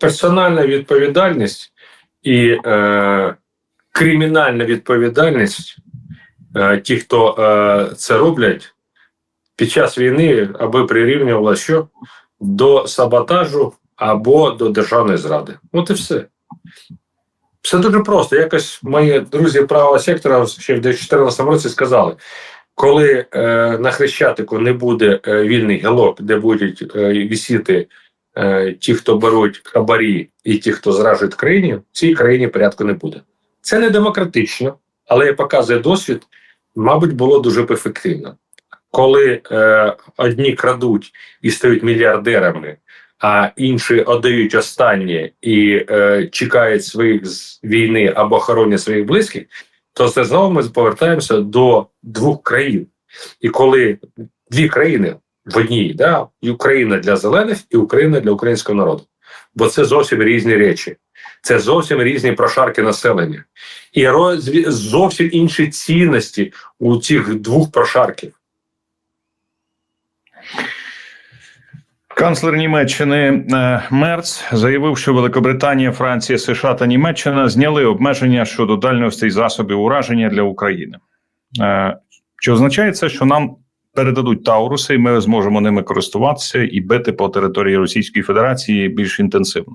персональна відповідальність і е, кримінальна відповідальність е, ті, хто е, це роблять під час війни, аби прирівнювала що до саботажу або до державної зради. От і все. Все дуже просто. Якось мої друзі правого сектора ще в 2014 році сказали: коли е, на Хрещатику не буде е, вільний гілок, де будуть е, висіти е, ті, хто беруть хабарі, і ті, хто зражують країні, в цій країні порядку не буде. Це не демократично, але як показує досвід, мабуть, було дуже б ефективно. Коли е, одні крадуть і стають мільярдерами, а інші віддають останнє і е, чекають своїх з війни або хоронять своїх близьких, то це знову ми повертаємося до двох країн. І коли дві країни в одній, да, і Україна для зелених, і Україна для українського народу. Бо це зовсім різні речі. Це зовсім різні прошарки населення. І зовсім інші цінності у цих двох прошарків. Канцлер Німеччини е, Мерц заявив, що Великобританія, Франція, США та Німеччина зняли обмеження щодо дальностей засобів ураження для України. Е, Чи означає це, що нам передадуть Тауруси, і ми зможемо ними користуватися і бити по території Російської Федерації більш інтенсивно?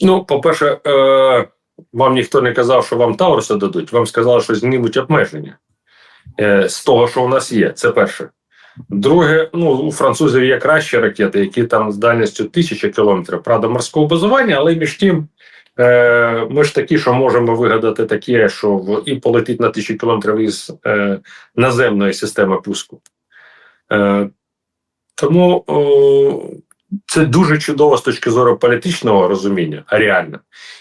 Ну, по-перше, е, вам ніхто не казав, що вам Тауруса дадуть. Вам сказали, що знімуть обмеження е, з того, що у нас є. Це перше. Друге, ну у французів є кращі ракети, які там з дальністю тисячі кілометрів, правда, морського базування, але між тим. Е, ми ж такі, що можемо вигадати таке, що в і полетить на тисячу кілометрів із е, наземної системи пуску. Е, тому це дуже чудово з точки зору політичного розуміння, а реально.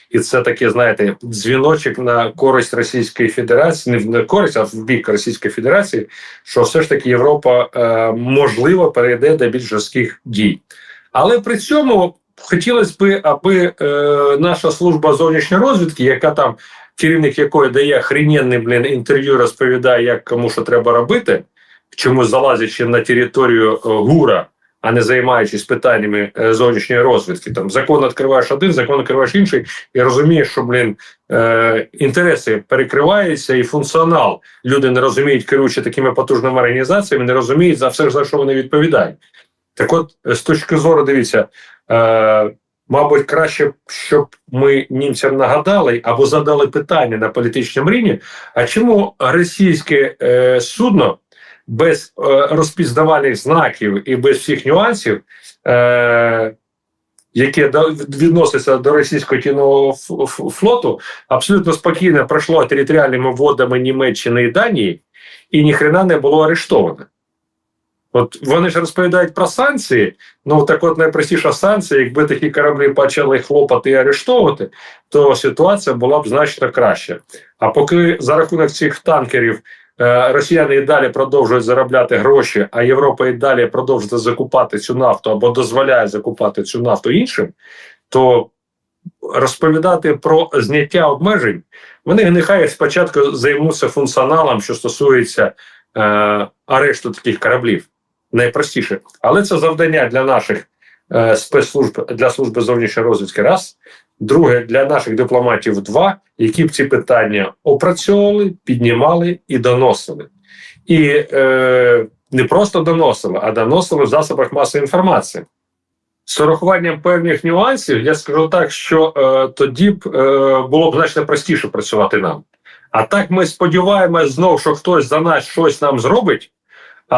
І це таке, знаєте, дзвіночок на користь Російської Федерації, не в- не користь, а в бік Російської Федерації, що все ж таки Європа можливо перейде до більш жорстких дій. Але при цьому хотілося б, аби е, наша служба зовнішньої розвідки, яка там керівник якої дає хрененне блін інтерв'ю, розповідає, як кому що треба робити, чомусь залазячи на територію е, ГУРа, а не займаючись питаннями е, зовнішньої розвідки. Там закон відкриваєш один, закон відкриваєш інший, і розумієш, що блін е, інтереси перекриваються, і функціонал люди не розуміють, керуючи такими потужними організаціями, не розуміють за все, за що вони відповідають. Так, от, з точки зору, дивіться, е, мабуть, краще, щоб ми німцям нагадали або задали питання на політичному рівні, а чому російське е, судно без е, розпізнавальних знаків і без всіх нюансів, е, яке до, відноситься до російського ф- флоту, абсолютно спокійно пройшло територіальними водами Німеччини і Данії, і ніхрена не було арештовано. От вони ж розповідають про санкції. Ну так, от найпростіша санкція, якби такі кораблі почали хлопати і арештовувати, то ситуація була б значно краща. А поки за рахунок цих танкерів е, росіяни і далі продовжують заробляти гроші, а Європа і далі продовжує закупати цю нафту або дозволяє закупати цю нафту іншим, то розповідати про зняття обмежень, вони нехай спочатку займуться функціоналом, що стосується е, арешту таких кораблів. Найпростіше, але це завдання для наших е, спецслужб для служби зовнішньої розвідки. Раз друге для наших дипломатів. Два, які б ці питання опрацьовували, піднімали і доносили, і е, не просто доносили, а доносили в засобах масової інформації. З урахуванням певних нюансів, я скажу так, що е, тоді б е, було б значно простіше працювати нам. А так ми сподіваємось знову, що хтось за нас щось нам зробить,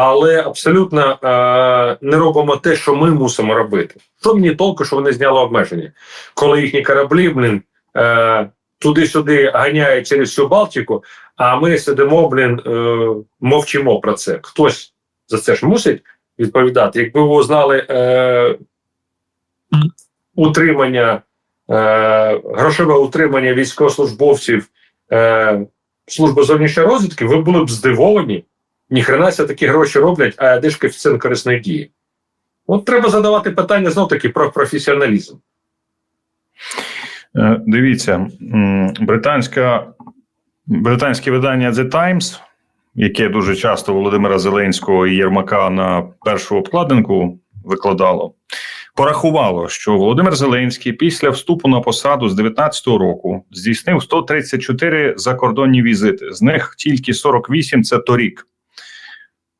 але абсолютно е, не робимо те, що ми мусимо робити. Що мені толку, що вони зняли обмеження, коли їхні кораблі, блін, е, туди-сюди ганяють через всю Балтику, а ми сидимо, блін, е, мовчимо про це. Хтось за це ж мусить відповідати. Якби ви знали е, утримання, е, грошове утримання військовослужбовців е, служби зовнішньої розвідки, ви були б здивовані. Ніхрена ся такі гроші роблять, а де ж коефіцієнт корисної дії? От треба задавати питання знов таки про професіоналізм. Е, Дивіться, британська, британське видання The Times, яке дуже часто Володимира Зеленського і Єрмака на першу обкладинку викладало, порахувало, що Володимир Зеленський після вступу на посаду з 19-го року здійснив 134 закордонні візити. З них тільки 48 – це торік.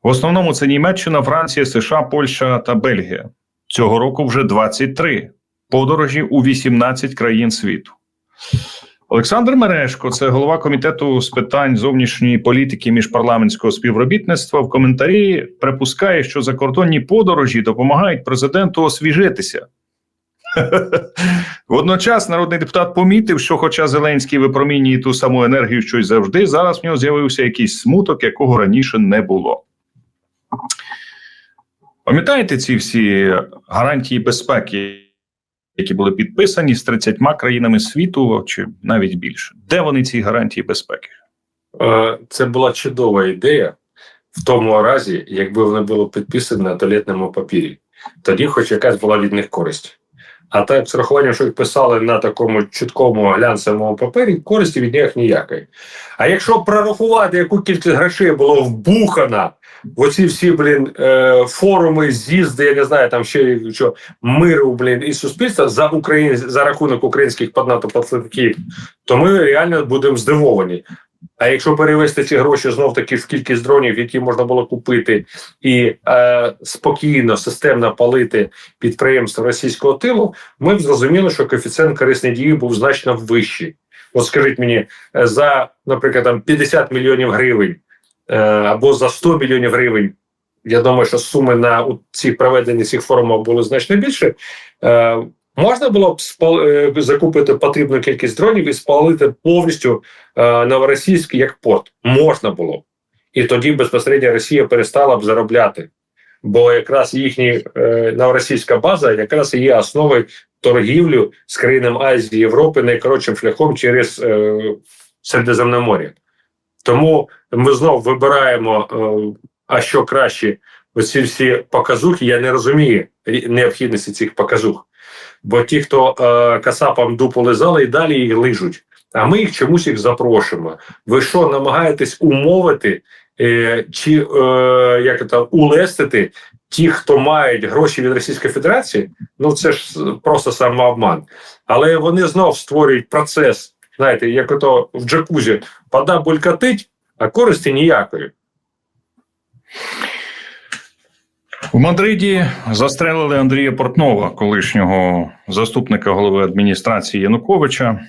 В основному це Німеччина, Франція, США, Польща та Бельгія. Цього року вже 23 подорожі у 18 країн світу. Олександр Мерешко, це голова комітету з питань зовнішньої політики міжпарламентського співробітництва, в коментарі припускає, що закордонні подорожі допомагають президенту освіжитися. Водночас народний депутат помітив, що, хоча Зеленський випромінює ту саму енергію, що й завжди, зараз в нього з'явився якийсь смуток, якого раніше не було. Пам'ятаєте ці всі гарантії безпеки, які були підписані з 30 країнами світу, чи навіть більше? Де вони ці гарантії безпеки? Е, Це була чудова ідея в тому разі, якби вони були підписані на туалетному папірі. Тоді, хоч якась була від них користь. А так, з рахуванням, що їх писали на такому чіткому глянцевому папері, користі від них ніякої. А якщо прорахувати, яку кількість грошей було вбухано в оці всі блін, е, форуми, з'їзди, я не знаю, там ще що миру, блін, і суспільства за Україн, за рахунок українських поднатопосланків, то ми реально будемо здивовані. А якщо перевести ці гроші знов таки в кількість дронів, які можна було купити, і е, спокійно, системно палити підприємства російського тилу, ми б зрозуміли, що коефіцієнт корисної дії був значно вищий. От скажіть мені, е, за, наприклад, там 50 мільйонів гривень або за 100 мільйонів гривень. Я думаю, що суми на у ці проведення цих форумів були значно більше. Е, можна було б спал, е, закупити потрібну кількість дронів і спалити повністю е, Новоросійськ як порт. Можна було б. І тоді безпосередньо Росія перестала б заробляти. Бо якраз їхня е, новоросійська база якраз є основою торгівлю з країнами Азії Європи найкоротшим шляхом через е, Середземномор'я. Тому ми знов вибираємо, е, а що краще, оці всі показухи. Я не розумію необхідності цих показух. Бо ті, хто е, касапам дупу лизали, і далі їх лижуть. А ми їх чомусь їх запрошуємо. Ви що намагаєтесь умовити е, чи як це, улестити ті, хто мають гроші від Російської Федерації? Ну це ж просто самообман. Але вони знов створюють процес. Знаєте, як ото в джакузі вода булькатить, а користі ніякої. В Мадриді застрелили Андрія Портнова, колишнього заступника голови адміністрації Януковича.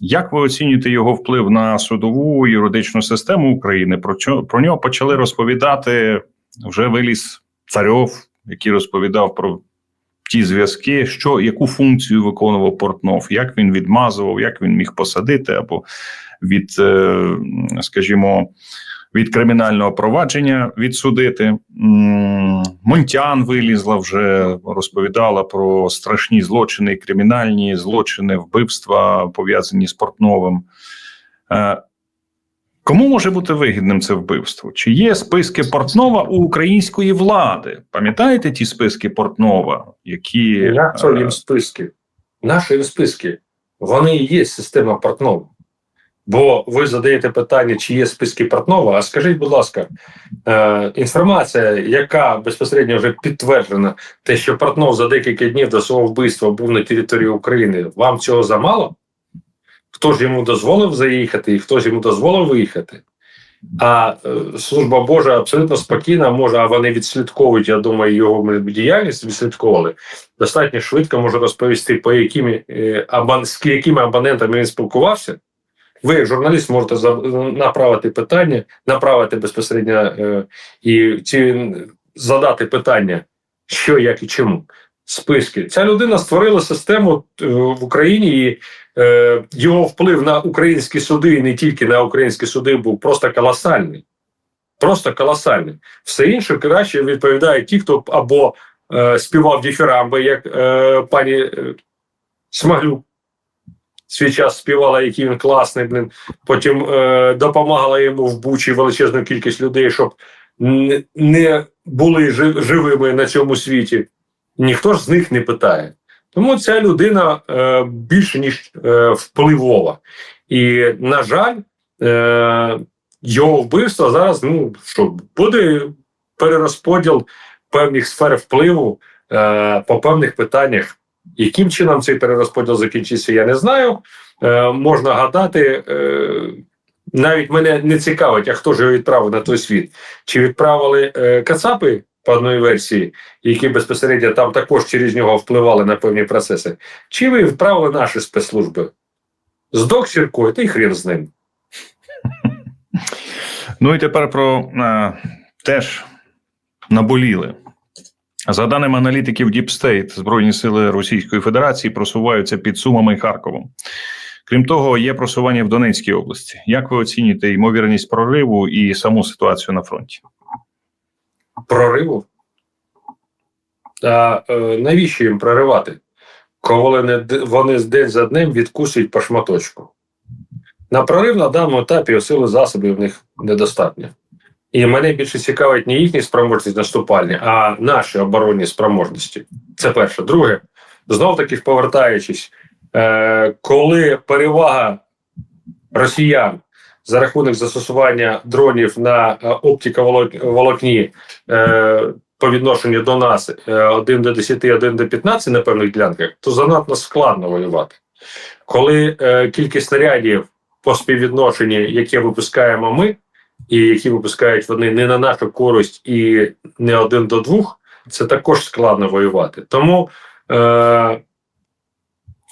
Як ви оцінюєте його вплив на судову юридичну систему України? Про чо про нього почали розповідати вже виліз царьов, який розповідав про ті зв'язки, що яку функцію виконував Портнов, як він відмазував, як він міг посадити або від, е, скажімо, від кримінального провадження відсудити. Монтян вилізла вже розповідала про страшні злочини, кримінальні злочини, вбивства пов'язані з Портновим. Кому може бути вигідним це вбивство? Чи є списки Портнова у української влади? Пам'ятаєте ті списки Портнова, які Наші е, їм списки. Наші їм списки. Вони і є система Портнова. Бо ви задаєте питання, чи є списки Портнова. А скажіть, будь ласка, е, інформація, яка безпосередньо вже підтверджена, те, що Портнов за декілька днів до свого вбивства був на території України, вам цього замало? Хто ж йому дозволив заїхати і хто ж йому дозволив виїхати? А е, служба Божа абсолютно спокійна може, а вони відслідковують, я думаю, його діяльність відслідковували. Достатньо швидко може розповісти, по якими, е, з якими абонентами він спілкувався. Ви, як журналіст, можете направити питання, направити безпосередньо е, і ці, задати питання, що, як і чому. Списки. Ця людина створила систему е, в Україні, і е, його вплив на українські суди, і не тільки на українські суди, був просто колосальний. Просто колосальний. Все інше краще відповідають ті, хто або е, співав діфірамби, як е, пані е, Смаглюк свій час співала, який він класний, блин. Потім е, допомагала йому в Бучі величезну кількість людей, щоб не були живими на цьому світі. Ніхто ж з них не питає. Тому ця людина е, більше ніж е, впливова. І, на жаль, е, його вбивство зараз ну що буде перерозподіл певних сфер впливу е, по певних питаннях. Яким чином цей перерозподіл закінчиться, я не знаю. Е, можна гадати. Е, навіть мене не цікавить, а хто ж його відправив на той світ. Чи відправили е, Кацапи по одній версії, які безпосередньо там також через нього впливали на певні процеси, чи ви відправили наші спецслужби? Здох Сірко, та й хрен з ним. Ну і тепер про е, теж наболіли. За даними аналітиків Deep State, Збройні сили Російської Федерації просуваються під Сумами і Харковом. Крім того, є просування в Донецькій області. Як ви оцінюєте ймовірність прориву і саму ситуацію на фронті? Прориву. А е, навіщо їм проривати? Коли вони, вони день за днем відкусують по шматочку. На прорив на даному етапі сили засобів в них недостатньо. І мене більше цікавить не їхні спроможності наступальні, а наші оборонні спроможності. Це перше. Друге, знов таки повертаючись, е, коли перевага росіян за рахунок застосування дронів на е, оптиковолокні е, по відношенню до нас е, 1 до 10, 1 до 15 на певних ділянках, то занадто складно воювати. Коли е, кількість снарядів по співвідношенню, яке випускаємо ми, і які випускають вони не на нашу користь і не один до двох, це також складно воювати. Тому е,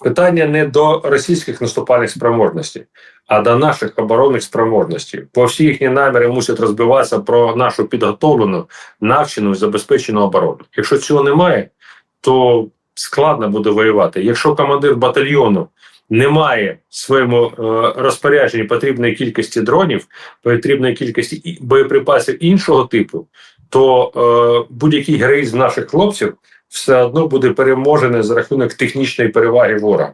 питання не до російських наступальних спроможностей, а до наших оборонних спроможностей. Бо всі їхні наміри мусять розбиватися про нашу підготовлену, навчену і забезпечену оборону. Якщо цього немає, то складно буде воювати. Якщо командир батальйону не має в своєму е, розпорядженні потрібної кількості дронів, потрібної кількості боєприпасів іншого типу, то е, будь-який героїзм наших хлопців все одно буде переможений за рахунок технічної переваги ворога.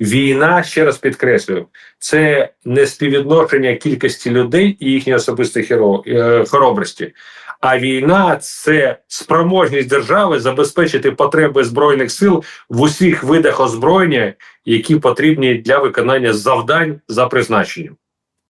Війна, ще раз підкреслюю, це не співвідношення кількості людей і їхньої особистої херо, е, хоробрості, а війна це спроможність держави забезпечити потреби збройних сил в усіх видах озброєння, які потрібні для виконання завдань за призначенням.